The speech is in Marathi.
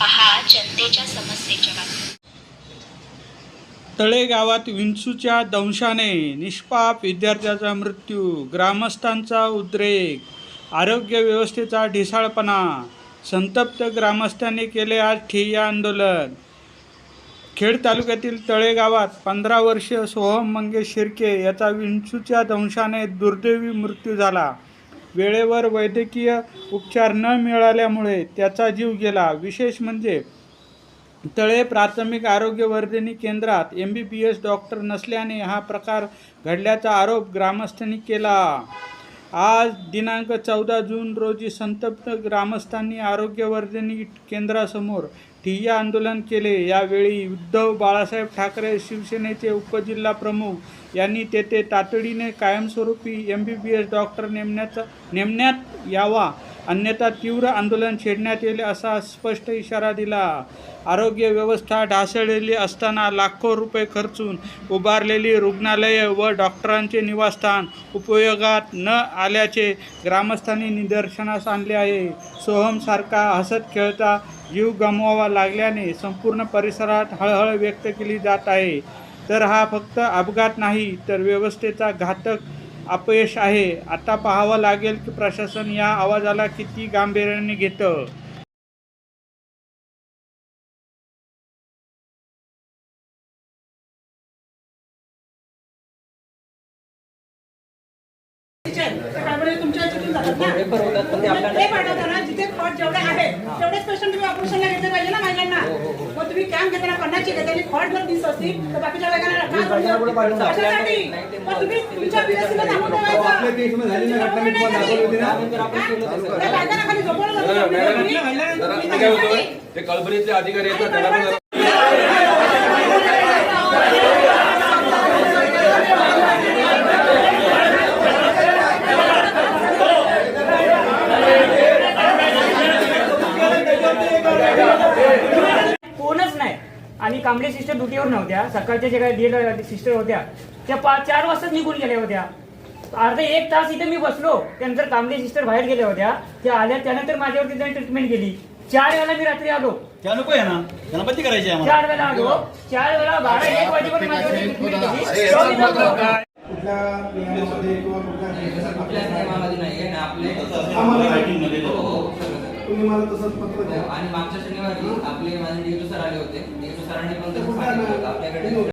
पहा जनतेच्या समस्येच्या बातम्या तळेगावात विंचूच्या दंशाने निष्पाप विद्यार्थ्याचा मृत्यू ग्रामस्थांचा उद्रेक आरोग्य व्यवस्थेचा ढिसाळपणा संतप्त ग्रामस्थांनी केले आज ठिय्या आंदोलन. खेड तालुक्यातील तळेगावात पंधरा वर्षीय सोहम मंगेश शिर्के याचा विंचूच्या दंशाने दुर्दैवी मृत्यू झाला. वेळेवर वैद्यकीय उपचार न मिळाल्यामुळे त्याचा जीव गेला. विशेष म्हणजे तळे प्राथमिक आरोग्यवर्धिनी केंद्रात M B B S doctor नसल्याने हा प्रकार घडल्याचा आरोप ग्रामस्थांनी केला. आज दिनांक चौदा जून रोजी संतप्त ग्रामस्थांनी आरोग्यवर्धिनी केंद्रासमोर ठिय्या आंदोलन केले. यावेळी उद्धव बाळासाहेब ठाकरे शिवसेनेचे उपजिल्हा प्रमुख यांनी तेथे तातडीने कायमस्वरूपी M B B S doctor नेमण्याचा नेमण्यात यावा. अन्यथा तीव्र आंदोलन छेडण्यात येईल असा स्पष्ट इशारा दिला. आरोग्य व्यवस्था ढासळलेली असताना लाखो रुपये खर्चून उभारलेली रुग्णालये व डॉक्टरांचे निवासस्थान उपयोगात न आल्याचे ग्रामस्थांनी निदर्शनास आणले आहे. सोहमसारखा हसत खेळता जीव गमवावा लागल्याने संपूर्ण परिसरात हळहळ व्यक्त केली जात आहे. तर हा फक्त अपघात नाही तर व्यवस्थेचा घातक अपयश आहे. आता पाहावं लागेल की प्रशासन या आवाजाला किती गांभीर्याने घेतं. त्यामुळे तुमच्या याच्यातून जातात ना. ते पाठवता ना, जिथे खॉट जेवढे आहेत तेवढेच पेशंट तुम्ही ऑपरेशनला घेतले पाहिजे ना महिलांना. मग तुम्ही कॅम्प घेताना पन्नासची घेता? आणि खॉट जर असतील तर बाकीच्या कशासाठी? मग तुम्ही तुमच्या ठेवायचं. ते कळबरीतले अधिकारी ना त्याला पण कोणच नाही आणि कांबळे सिस्टर ड्युटीवर नव्हत्या सकाळच्या ज्या काही डीएल सिस्टर होत्या त्या पाच चार वाजताच निघून गेल्या होत्या. अर्धा एक तास इथे मी बसलो. त्यानंतर कांबळे सिस्टर बाहेर गेल्या होत्या. त्या आल्या त्यानंतर माझ्यावरती त्यांनी ट्रीटमेंट केली. चार वेळा मी रात्री आलो. त्या नको आहे ना? गणपती करायचे आम्हाला. चार वेळा आलो. चार वेळा बारा एक वाजेपर्यंत माझ्यावरती ट्रीटमेंट केली. कुठल्या नियमामध्ये किंवा कुठल्या आपल्या नियमामध्ये तुम्ही मला तसंच पत्र द्या. आणि मागच्या शनिवारी आपले माझे डीएसओ सर आले होते. डीएसओ सरांनी पण आपल्याकडे.